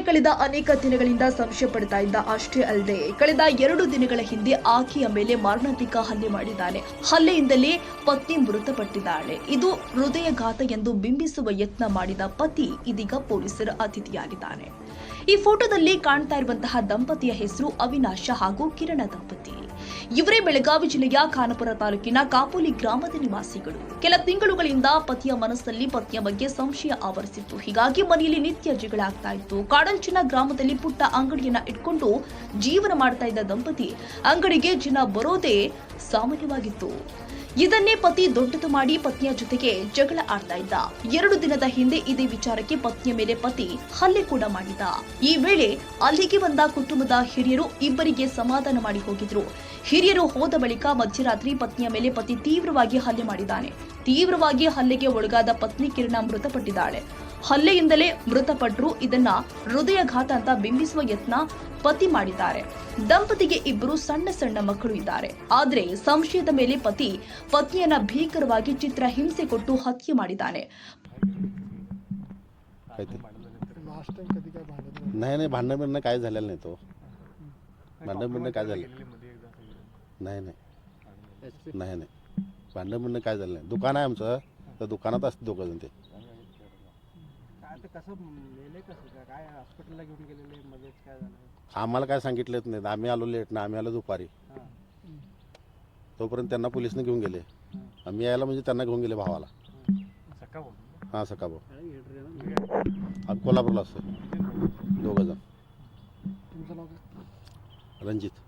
ಕಳೆದ ಅನೇಕ ದಿನಗಳಿಂದ ಸಂಶಯ ಪಡ್ತಾ ಇದ್ದ ಅಷ್ಟೇ ಅಲ್ಲದೆ ಕಳೆದ ಎರಡು ದಿನಗಳ ಹಿಂದೆ ಆಕೆಯ ಮೇಲೆ ಮಾರಣಾಂತಿಕ ಹಲ್ಲೆ ಮಾಡಿದ್ದಾನೆ. ಹಲ್ಲೆಯಿಂದಲೇ ಪತ್ನಿ ಮೃತಪಟ್ಟಿದ್ದಾಳೆ. ಇದು ಹೃದಯಘಾತ ಎಂದು ಬಿಂಬಿಸುವ ಯತ್ನ ಮಾಡಿದ ಪತಿ ಇದೀಗ ಪೊಲೀಸರ ಅತಿಥಿಯಾಗಿದ್ದಾನೆ. ಈ ಫೋಟೋದಲ್ಲಿ ಕಾಣ್ತಾ ಇರುವಂತಹ ದಂಪತಿಯ ಹೆಸರು ಅವಿನಾಶ ಹಾಗೂ ಕಿರಣ ದಂಪತಿ. ಇವರೇ ಬೆಳಗಾವಿ ಜಿಲ್ಲೆಯ ಖಾನಪುರ ತಾಲೂಕಿನ ಕಾಪೋಲಿ ಗ್ರಾಮದ ನಿವಾಸಿಗಳು. ಕೆಲ ತಿಂಗಳುಗಳಿಂದ ಪತಿಯ ಮನಸ್ಸಲ್ಲಿ ಪತ್ನಿಯ ಬಗ್ಗೆ ಸಂಶಯ ಆವರಿಸಿತ್ತು. ಹೀಗಾಗಿ ಮನೆಯಲ್ಲಿ ನಿತ್ಯ ಜಗಳ ಆಗ್ತಾ ಇತ್ತು. ಕಾಡಂಚಿನ ಗ್ರಾಮದಲ್ಲಿ ಪುಟ್ಟ ಅಂಗಡಿಯನ್ನ ಇಟ್ಕೊಂಡು ಜೀವನ ಮಾಡ್ತಾ ಇದ್ದ ದಂಪತಿ ಅಂಗಡಿಗೆ ಜನ ಬರೋದೇ ಸಾಮಾನ್ಯವಾಗಿತ್ತು. ಇದನ್ನೇ ಪತಿ ದೊಡ್ಡದು ಮಾಡಿ ಪತ್ನಿಯ ಜೊತೆಗೆ ಜಗಳ ಆಡ್ತಾ ಇದ್ದ. ಎರಡು ದಿನದ ಹಿಂದೆ ಇದೇ ವಿಚಾರಕ್ಕೆ ಪತ್ನಿಯ ಮೇಲೆ ಪತಿ ಹಲ್ಲೆ ಕೂಡ ಮಾಡಿದ ಈ ವೇಳೆ ಅಲ್ಲಿಗೆ ಬಂದ ಕುಟುಂಬದ ಹಿರಿಯರು ಇಬ್ಬರಿಗೆ ಸಮಾಧಾನ ಮಾಡಿ ಹೋಗಿದ್ರು. ಹಿರಿಯರು ಹೋದ ಬಳಿಕ ಮಧ್ಯರಾತ್ರಿ ಪತ್ನಿಯ ಮೇಲೆ ಪತಿ ತೀವ್ರವಾಗಿ ಹಲ್ಲೆ ಮಾಡಿದ್ದಾನೆ. ತೀವ್ರವಾಗಿ ಹಲ್ಲೆಗೆ ಒಳಗಾದ ಪತ್ನಿ ಕಿರಣ ಮೃತಪಟ್ಟಿದ್ದಾಳೆ. ಹಲ್ಲೆಯಿಂದಲೇ ಮೃತಪಟ್ಟರು ಇದನ್ನ ಹೃದಯಘಾತ ಅಂತ ಬಿಂಬಿಸುವ ಯತ್ನ ಪತಿ ಮಾಡಿದ್ದಾರೆ ದಂಪತಿಗೆ ಇಬ್ಬರು ಸಣ್ಣ ಸಣ್ಣ ಮಕ್ಕಳು ಇದ್ದಾರೆ ಆದ್ರೆ ಸಂಶಯದ ಮೇಲೆ ಪತಿ ಪತ್ನಿಯನ್ನ ಭೀಕರವಾಗಿ ಚಿತ್ರ ಹಿಂಸೆ ಕೊಟ್ಟು ಹತ್ಯೆ ಮಾಡಿದ್ದಾನೆ काय ते लास्ट टाइम कधी काय भांडण नाही नाही भांडणं बिंडणं काय झालेलं नाही तो भांडण बिंडणं काय झालं नाही नाही नाही नाही भांडण बिंडणं काय झालं नाही दुकान आहे आमचं त्या दुकानात असते दोघं जण ते काय ते कसं मेले कसं? काय काय हॉस्पिटलला घेऊन गेलेले? मध्येच काय झालं? आम्हाला काय सांगितलेच नाही आम्ही आलो लेट ना. आम्ही आलो दुपारी. हां. तोपर्यंत त्यांना पोलिसने घेऊन गेले. आम्ही यायला म्हणजे त्यांना घेऊन गेले भावाला. हां सका भाऊ. आम्ही कोल्हापूरला असतो. दोघं जण. तुमचं नाव काय? रणजित.